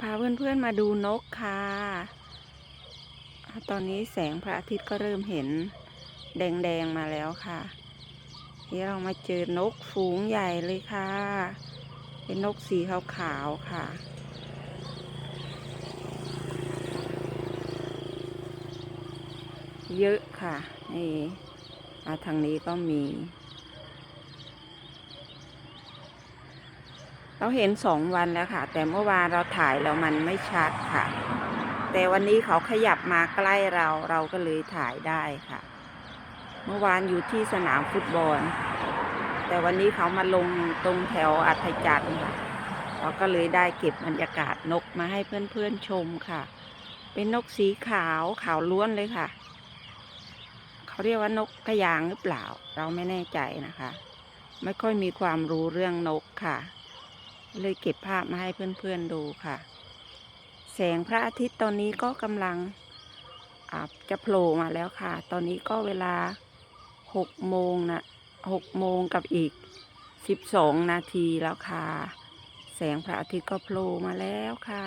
พาเพื่อนๆมาดูนกค่ะ ตอนนี้แสงพระอาทิตย์ก็เริ่มเห็นแดงๆมาแล้วค่ะนี่เรามาเจอนกฝูงใหญ่เลยค่ะ เป็นนกสีขาวๆค่ะ เยอะค่ะ นี่มาทางนี้ก็มี เราเห็นสองวันแล้วค่ะ แต่เมื่อวานเราถ่ายแล้วมันไม่ชัดค่ะ แต่วันนี้เขาขยับมาใกล้เราเราก็เลยถ่ายได้ค่ะ เมื่อวานอยู่ที่สนามฟุตบอล แต่วันนี้เขามาลงตรงแถวอัธจันทร์ค่ะเราก็เลยได้เก็บบรรยากาศนกมาให้เพื่อนๆชมค่ะ เป็นนกสีขาวขาวล้วนเลยค่ะเขาเรียกว่านกกระยางหรือเปล่า เราไม่แน่ใจนะคะ ไม่ค่อยมีความรู้เรื่องนกค่ะ เลยเก็บภาพมาให้เพื่อนๆดูค่ะ แสงพระอาทิตย์ตอนนี้ก็กำลังจะโผล่มาแล้วค่ะ ตอนนี้ก็เวลาหกโมงนะหกโมงกับอีกสิบสองนาทีแล้วค่ะ แสงพระอาทิตย์ก็โผล่มาแล้วค่ะ